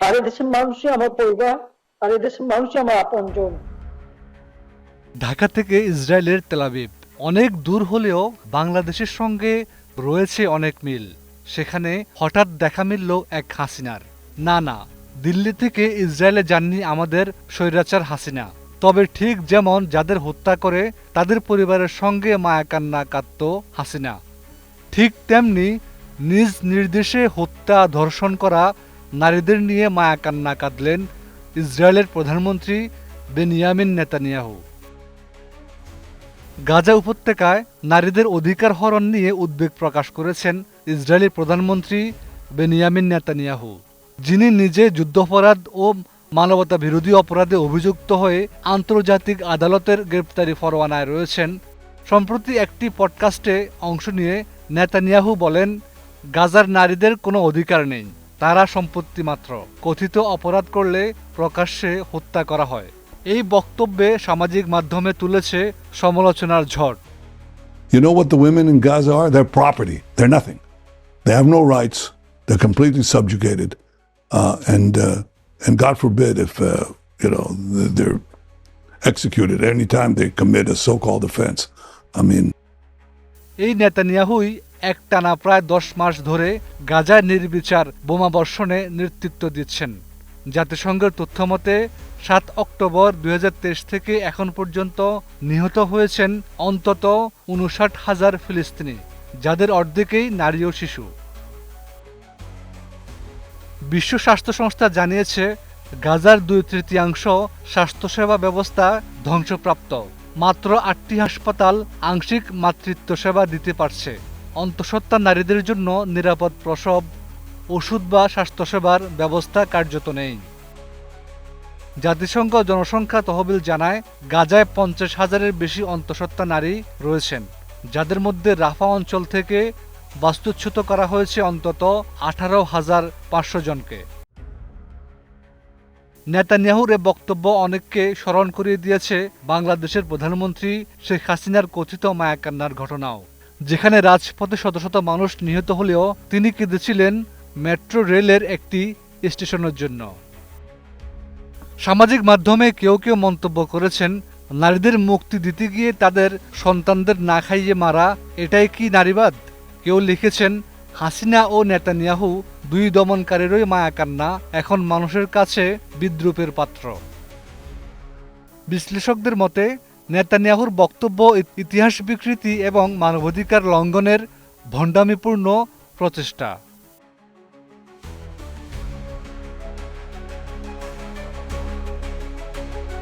আর এদেশের মানুষই আমার পরিবার, আর এদেশের মানুষই আমার আপনজন। ঢাকা থেকে ইসরায়েলের তেলাবিব অনেক দূর হলেও বাংলাদেশের সঙ্গে রয়েছে অনেক মিল। সেখানে হঠাৎ দেখা মিলল এক হাসিনার। না না, দিল্লি থেকে ইসরায়েলে যাননি আমাদের স্বৈরাচার হাসিনা। তবে ঠিক যেমন যাদের হত্যা করে, তাদের পরিবারের সঙ্গে মায়াকান্না কাঁদত হাসিনা। ঠিক তেমনি নিজ নির্দেশে হত্যা ধর্ষণ করা নারীদের নিয়ে মায়াকান্না কাঁদলেন ইসরায়েলের প্রধানমন্ত্রী বেনিয়ামিন নেতানিয়াহু। গাজা উপত্যকায় নারীদের অধিকার হরণ নিয়ে উদ্বেগ প্রকাশ করেছেন ইসরায়েলের প্রধানমন্ত্রী বেনিয়ামিন নেতানিয়াহু, যিনি নিজে যুদ্ধাপরাধ ও মানবতা বিরোধী অপরাধে অভিযুক্ত হয়ে আন্তর্জাতিক আদালতের গ্রেপ্তারি পরোয়ানায় রয়েছেন। সম্প্রতি একটি পডকাস্টে অংশ নিয়ে নেতানিয়াহু বলেন, গাজার নারীদের কোনো অধিকার নেই। তারা সম্পত্তি মাত্র কথিত অপরাধ করলে প্রকাশ্যে হত্যা করা হয় এই বক্তব্যে সামাজিক মাধ্যমে তুলেছে সমালোচনার ঝড় You know what the women in Gaza are? They're property. They're nothing. They have no rights. They're completely subjugated. Uh, and uh, and God forbid if uh, you know they're executed anytime they commit a so-called offense. I mean, এই নেতানিয়াহুই একটানা প্রায় দশ মাস ধরে গাজায় নির্বিচার বোমাবর্ষণে নেতৃত্ব দিচ্ছেন। জাতিসংঘের তথ্যমতে সাত অক্টোবর দু হাজার তেইশ থেকে এখন পর্যন্ত নিহত হয়েছেন অন্তত উনষাট হাজার ফিলিস্তিনি, যাদের অর্ধেকেই নারী ও শিশু। বিশ্ব স্বাস্থ্য সংস্থা জানিয়েছে, গাজার দুই তৃতীয়াংশ স্বাস্থ্যসেবা ব্যবস্থা ধ্বংসপ্রাপ্ত। মাত্র আটটি হাসপাতাল আংশিক মাতৃত্ব সেবা দিতে পারছে। অন্তঃসত্ত্বা নারীদের জন্য নিরাপদ প্রসব, ওষুধ বা স্বাস্থ্যসেবার ব্যবস্থা কার্যত নেই। জাতিসংঘ জনসংখ্যা তহবিল জানায়, গাজায় পঞ্চাশ হাজারের বেশি অন্তঃসত্ত্বা নারী রয়েছেন, যাদের মধ্যে রাফা অঞ্চল থেকে বাস্তুচ্যুত করা হয়েছে অন্তত আঠারো হাজার পাঁচশো জনকে। নেতানিয়াহুর এ বক্তব্য অনেককে স্মরণ করিয়ে দিয়েছে বাংলাদেশের প্রধানমন্ত্রী শেখ হাসিনার কথিত মায়াকান্নার ঘটনাও। যেখানে রাজপথে শত শত মানুষ নিহত হলেও তিনি কেঁদেছিলেন মেট্রো রেলের একটি স্টেশনের জন্য। সামাজিক মাধ্যমে কেউ কেউ মন্তব্য করেছেন, নারীদের মুক্তি দিতে গিয়ে তাদের সন্তানদের না খাইয়ে মারা, এটাই কি নারীবাদ? কেউ লিখেছেন, হাসিনা ও নেতানিয়াহু দুই দমনকারীরই মায়াকান্না এখন মানুষের কাছে বিদ্রুপের পাত্র। বিশ্লেষকদের মতে নেতানিয়াহুর বক্তব্য ইতিহাস বিকৃতি এবং মানবাধিকার লঙ্ঘনের ভণ্ডামিপূর্ণ প্রচেষ্টা।